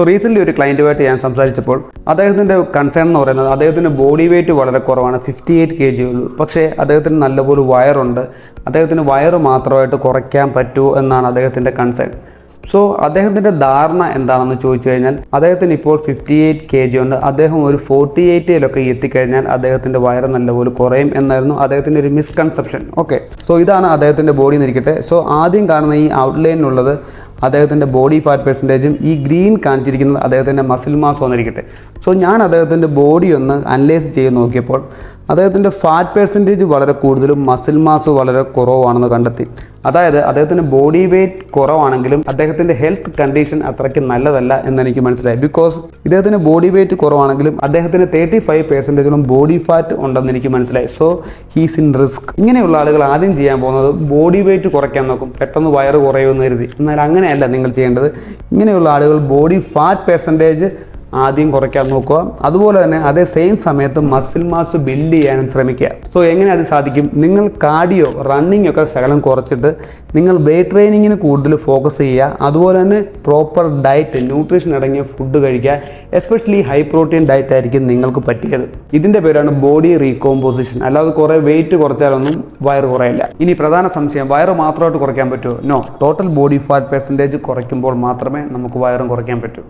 So recently ഒരു ക്ലയന്റുമായിട്ട് ഞാൻ സംസാരിച്ചപ്പോൾ അദ്ദേഹത്തിന്റെ കൺസേൺ എന്ന് പറയുന്നത് അദ്ദേഹത്തിന്റെ ബോഡി വെയിറ്റ് വളരെ കുറവാണ് ഫിഫ്റ്റി എയ്റ്റ് കെ ജി ഉള്ളൂ. പക്ഷേ അദ്ദേഹത്തിന് നല്ലപോലെ വയറുണ്ട് അദ്ദേഹത്തിന് വയറ് മാത്രമായിട്ട് കുറയ്ക്കാൻ പറ്റുമോ എന്നാണ് അദ്ദേഹത്തിന്റെ കൺസേൺ സോ അദ്ദേഹത്തിന്റെ ധാരണ എന്താണെന്ന് ചോദിച്ചു കഴിഞ്ഞാൽ അദ്ദേഹത്തിന് ഇപ്പോൾ ഫിഫ്റ്റി എയ്റ്റ് കെ ജി ഉണ്ട്. അദ്ദേഹം ഒരു ഫോർട്ടി എയ്റ്റിലൊക്കെ എത്തിക്കഴിഞ്ഞാൽ അദ്ദേഹത്തിന്റെ വയറ് നല്ലപോലെ കുറയും എന്നായിരുന്നു അദ്ദേഹത്തിന്റെ ഒരു മിസ്കൺസെപ്ഷൻ ഓക്കെ സോ ഇതാണ് അദ്ദേഹത്തിന്റെ ബോഡി നിരിക്കട്ടെ സോ ആദ്യം കാണുന്ന ഈ ഔട്ട്ലൈനിലുള്ളത് അദ്ദേഹത്തിന്റെ ബോഡി ഫാറ്റ് പെർസെന്റേജും ഈ ഗ്രീൻ കാണിച്ചിരിക്കുന്നത് അദ്ദേഹത്തിന്റെ മസിൽ മാസ് വന്നിരിക്കട്ടെ. സോ ഞാൻ അദ്ദേഹത്തിന്റെ ബോഡി ഒന്ന് അനലൈസ് ചെയ്ത് നോക്കിയപ്പോൾ അദ്ദേഹത്തിന്റെ ഫാറ്റ് പെർസെന്റേജ് വളരെ കൂടുതലും മസിൽ മാസ് വളരെ കുറവാണെന്ന് കണ്ടെത്തി. അതായത് അദ്ദേഹത്തിന്റെ ബോഡി വെയ്റ്റ് കുറവാണെങ്കിലും അദ്ദേഹത്തിന്റെ ഹെൽത്ത് കണ്ടീഷൻ അത്രയ്ക്ക് നല്ലതല്ല എന്ന് എനിക്ക് മനസ്സിലായി. ബിക്കോസ് ഇദ്ദേഹത്തിന്റെ ബോഡി വെയ്റ്റ് കുറവാണെങ്കിലും അദ്ദേഹത്തിന് തേർട്ടി ഫൈവ് പെർസെന്റേജോളം ബോഡി ഫാറ്റ് ഉണ്ടെന്ന് എനിക്ക് മനസ്സിലായി. സോ ഹീസ് ഇൻ റിസ്ക് ഇങ്ങനെയുള്ള ആളുകൾ ആദ്യം ചെയ്യാൻ പോകുന്നത് ബോഡി വെയ്റ്റ് കുറയ്ക്കാൻ നോക്കും. പെട്ടെന്ന് വയറ് കുറയുമെന്ന് കരുതി. എന്നാൽ അങ്ങനെയല്ല നിങ്ങൾ ചെയ്യേണ്ടത്. ഇങ്ങനെയുള്ള ആളുകൾ ബോഡി ഫാറ്റ് പെർസെന്റേജ് ആദ്യം കുറയ്ക്കാൻ നോക്കുക. അതുപോലെ തന്നെ അതേ സെയിം സമയത്ത് മസിൽ മാസ് ബിൽഡ് ചെയ്യാനും ശ്രമിക്കുക. സോ എങ്ങനെ അത് സാധിക്കും? നിങ്ങൾ കാർഡിയോ റണ്ണിങ് ഒക്കെ ശകലം കുറച്ചിട്ട് നിങ്ങൾ വെയ്റ്റ് ട്രെയിനിങ്ങിന് കൂടുതൽ ഫോക്കസ് ചെയ്യുക. അതുപോലെ തന്നെ പ്രോപ്പർ ഡയറ്റ് ന്യൂട്രീഷൻ അടങ്ങിയ ഫുഡ് കഴിക്കുക. എസ്പെഷ്യലി ഹൈ പ്രോട്ടീൻ ഡയറ്റ് ആയിരിക്കും നിങ്ങൾക്ക് പറ്റിയത്. ഇതിന്റെ പേരാണ് ബോഡി റീകോമ്പോസിഷൻ അല്ലാതെ കുറേ വെയിറ്റ് കുറച്ചാലൊന്നും വയറ് കുറയില്ല. ഇനി പ്രധാന സംശയം വയറ് മാത്രമായിട്ട് കുറയ്ക്കാൻ പറ്റുമോ? No total body fat percentage കുറയ്ക്കുമ്പോൾ മാത്രമേ നമുക്ക് വയറും കുറയ്ക്കാൻ പറ്റൂ.